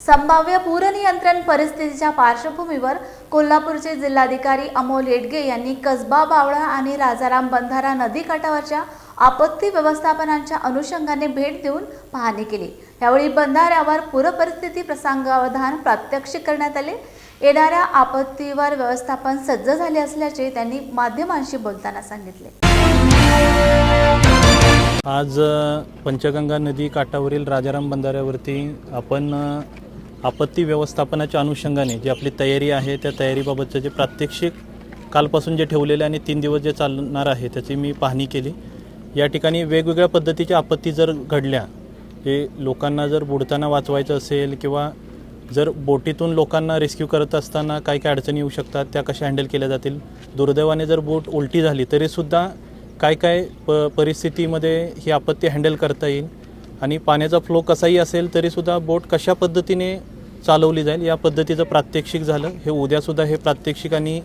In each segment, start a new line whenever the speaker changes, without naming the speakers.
संभाव्य पूरनियंत्रण परिस्थितीच्या पार्श्वभूमीवर कोल्हापूरचे जिल्हाधिकारी अमोल येडगे यांनी कसबा बावळा आणि राजाराम बंधारा नदीकाठावरच्या आपत्ती व्यवस्थापनाच्या अनुषंगाने भेट देऊन पाहणी केली. यावेळी बंधाऱ्यावर पूरपरिस्थिती प्रसंगावधान प्रात्यक्षिक करण्यात आले. येणाऱ्या आपत्तीवर व्यवस्थापन सज्ज झाले असल्याचे त्यांनी माध्यमांशी बोलताना सांगितले.
आज पंचगंगा नदी काठावरील राजाराम बंधाऱ्यावरती आपण आपत्ती व्यवस्थापनाच्या अनुषंगाने जी आपली तयारी आहे त्या तयारीबाबतचं जे प्रात्यक्षिक कालपासून जे ठेवलेले आणि तीन दिवस जे चालणार आहे त्याची मी पाहणी केली. या ठिकाणी वेगवेगळ्या पद्धतीच्या आपत्ती जर घडल्या हे लोकांना जर बुडताना वाचवायचं असेल किंवा जर बोटीतून लोकांना रेस्क्यू करत असताना काय काय अडचणी येऊ शकतात त्या कशा हँडल केल्या जातील? दुर्दैवाने जर बोट उलटी झाली तरीसुद्धा काय काय प परिस्थितीमध्ये ही आपत्ती हँडल करता येईल? आणि पाण्याचा फ्लो कसाही असेल तरीसुद्धा बोट कशा पद्धतीने चालवली जाईल या पद्धतीचं प्रात्यक्षिक झालं. हे उद्यासुद्धा हे प्रात्यक्षिक आणि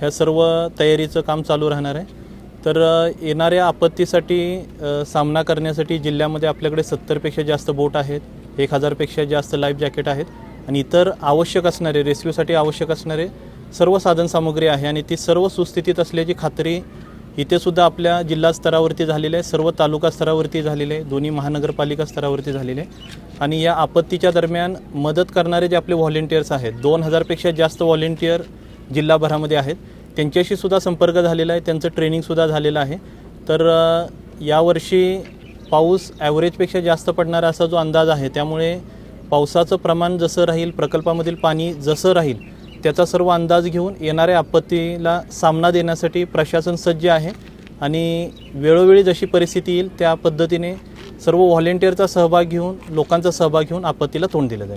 ह्या सर्व तयारीचं काम चालू राहणार आहे. तर येणाऱ्या आपत्तीसाठी सामना करण्यासाठी जिल्ह्यामध्ये आपल्याकडे सत्तरपेक्षा जास्त बोट आहेत एक हजारपेक्षा जास्त लाईफ जॅकेट आहेत आणि इतर आवश्यक असणारे रेस्क्यूसाठी आवश्यक असणारे सर्व साधनसामुग्री आहे आणि ती सर्व सुस्थितीत असल्याची खात्री इथे सुद्धा आपल्या जिल्हा स्तरावरती झालेले आहे सर्व तालुका स्तरावरती झालेले आहे दोन्ही महानगरपालिका स्तरावरती झालेले आहे. आणि या आपत्तीच्या दरम्यान मदत करणारे जे आपले व्हॉलेंटियर्स आहेत दोन हजारपेक्षा जास्त व्हॉलेंटियर जिल्हाभरामध्ये आहेत. त्यांच्याशी सुद्धा संपर्क झालेला आहे त्यांचं ट्रेनिंगसुद्धा झालेलं आहे. तर यावर्षी पाऊस ॲव्हरेजपेक्षा जास्त पडणारा असा जो अंदाज आहे त्यामुळे पावसाचं प्रमाण जसं राहील प्रकल्पामधील पाणी जसं राहील त्याचा सर्व अंदाज घेऊन येणाऱ्या आपत्तीला सामना देण्यासाठी प्रशासन सज्ज आहे. आणि वेळोवेळी जशी परिस्थिती येईल त्या पद्धतीने सर्व व्हॉलेंटिअरचा सहभाग घेऊन लोकांचा सहभाग घेऊन आपत्तीला तोंड दिलं जाईल.